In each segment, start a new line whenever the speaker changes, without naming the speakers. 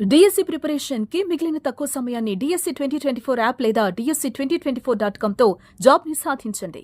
DSC ప్రిపరేషన్కి మిగిలిన తక్కువ సమయాన్ని DSC twenty twenty four app లేదా DSC twenty twenty four dot కామ్తో జాబ్ని సాధించండి.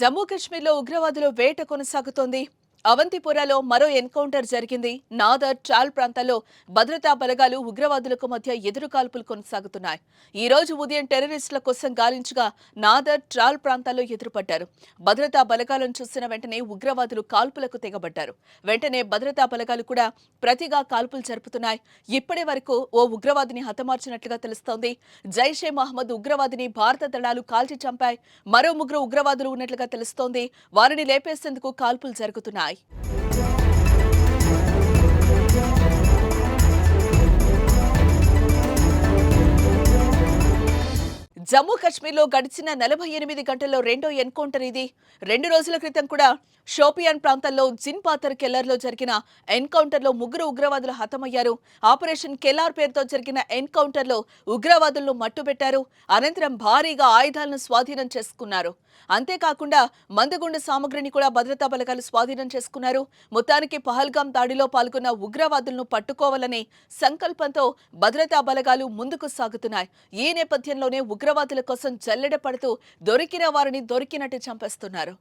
జమ్మూ కాశ్మీర్లో ఉగ్రవాదుల వేట కొనసాగుతోంది. అవంతిపురాలో మరో ఎన్కౌంటర్ జరిగింది. నాదర్ చాల్ ప్రాంతాల్లో భద్రతా బలగాలు ఉగ్రవాదులకు మధ్య ఎదురు కాల్పులు కొనసాగుతున్నాయి. ఈ రోజు ఉదయం టెర్రరిస్టుల కోసం గాలించగా నాదర్ ట్రాల్ ప్రాంతాల్లో ఎదురుపడ్డారు. భద్రతా బలగాలను చూసిన వెంటనే ఉగ్రవాదులు కాల్పులకు తెగబడ్డారు. వెంటనే భద్రతా బలగాలు కూడా ప్రతిగా కాల్పులు జరుపుతున్నాయి. ఇప్పటి వరకు ఓ ఉగ్రవాదిని హతమార్చినట్లుగా తెలుస్తోంది. జైషే మహమ్మద్ ఉగ్రవాదిని భారత దళాలు కాల్చి చంపాయి. మరో ముగ్గురు ఉగ్రవాదులు ఉన్నట్లుగా తెలుస్తోంది. వారిని లేపేసేందుకు కాల్పులు జరుగుతున్నాయి. Bye. జమ్మూ కాశ్మీర్లో గడిచిన నలభై ఎనిమిది గంటల్లో రెండో ఎన్కౌంటర్ ఇది. రెండు రోజుల క్రితం కూడా షోపియాన్ ప్రాంతంలో జిన్ పాతర్ కెల్లర్లో జరిగిన ఎన్కౌంటర్లో ముగ్గురు ఉగ్రవాదులు హతమయ్యారు. ఆపరేషన్ కెల్లార్ పేరుతో జరిగిన ఎన్కౌంటర్లో ఉగ్రవాదులను మట్టుబెట్టారు. అనంతరం భారీగా ఆయుధాలను స్వాధీనం చేసుకున్నారు. అంతేకాకుండా మందుగుండు సామగ్రిని కూడా భద్రతా బలగాలు స్వాధీనం చేసుకున్నారు. మొత్తానికి పహల్గాం దాడిలో పాల్గొన్న ఉగ్రవాదులను పట్టుకోవాలనే సంకల్పంతో భద్రతా బలగాలు ముందుకు సాగుతున్నాయి. ఈ నేపథ్యంలోనే ఉగ్రవాదుల కోసం జల్లెడ పడుతూ దొరికిన వారిని దొరికినట్టు చంపేస్తున్నారు.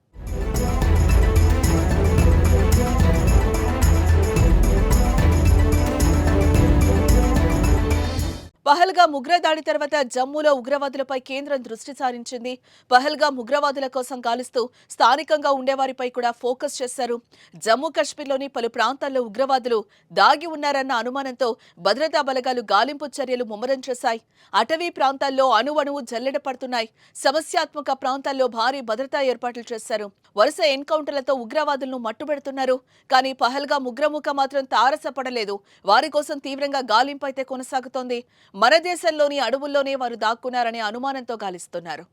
పహల్గా ఉగ్ర దాడి తర్వాత జమ్మూలో ఉగ్రవాదులపై కేంద్రం దృష్టి సారించింది. పహల్గా ఉగ్రవాదుల కోసం గాలుస్తూ స్థానికంగా ఉండేవారిపై కూడా ఫోకస్ చేశారు. జమ్మూ కాశ్మీర్లోని పలు ప్రాంతాల్లో ఉగ్రవాదులు దాగి ఉన్నారన్న అనుమానంతో భద్రతా బలగాలు గాలింపు చర్యలు ముమ్మరం చేశాయి. అటవీ ప్రాంతాల్లో అణువణువు జల్లెడ పడుతున్నాయి. సమస్యాత్మక ప్రాంతాల్లో భారీ భద్రతా ఏర్పాట్లు చేశారు. వరుస ఎన్కౌంటర్లతో ఉగ్రవాదులను మట్టుబెడుతున్నారు. కానీ పహల్గా ఉగ్రముఖ మాత్రం తారసపడలేదు. వారి కోసం తీవ్రంగా గాలింపు అయితే కొనసాగుతోంది. మన దేశంలోని అడవుల్లోనే వారు దాక్కున్నారనే అనుమానంతో గాలిస్తున్నారు.